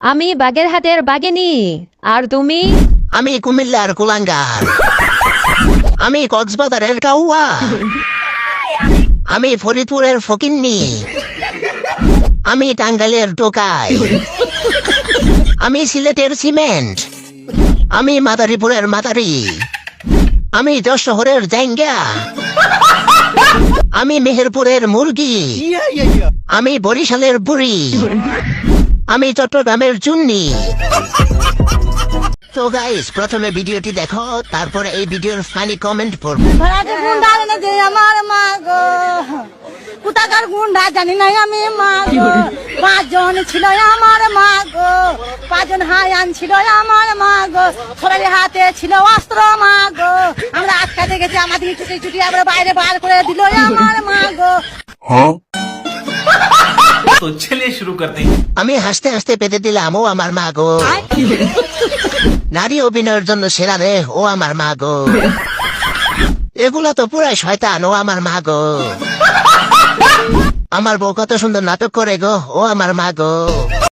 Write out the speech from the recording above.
আমি বাগেরহাটের বাগেনি। আর তুমি? আমি কুমিল্লার কুলাঙ্গার। আমি কক্সবাজারের কাউয়া। আমি ফরিদপুরের ফকিন্নি। আমি টাঙ্গাইলের টোকাই। আমি সিলেটের সিমেন্ট। আমি মাদারীপুরের মাদারি। আমি যশোহরের জাইঙ্গা। আমি মেহেরপুরের মুরগি। আমি বরিশালের বুড়ি। আমি চট্টগ্রামের চুন্নি তো গাইস প্রথমে ভিডিওটি দেখো তারপরে এই ভিডিওর ফানি কমেন্ট পড়ব। ভাড়াটে গুন্ডা এনে দে আমার মা গো। কোথাকার গুন্ডা জানি না আমি মা গো। পাঁচজন ছিল আমার মা গো। পাঁচজন হায়ান ছিল আমার মা গো। সবাই হাতে ছিল অস্ত্র মা গো। আমরা আটকাতে গেছি আমাদের ছুটি ছুটি আমরা বাইরে বার করে দিল আমার মা গো। तो चलिए शुरू करते हैं আমি হাসতে হাসতে পেতে দিলাম ও আমার মা গো নারী অভিনয়ের জন্য সেরা রে ও আমার মা গো এগুলা তো পুরাই শয়তান ও আমার মা গো আমার বউ কত সুন্দর নাটক করে গো ও আমার মা গো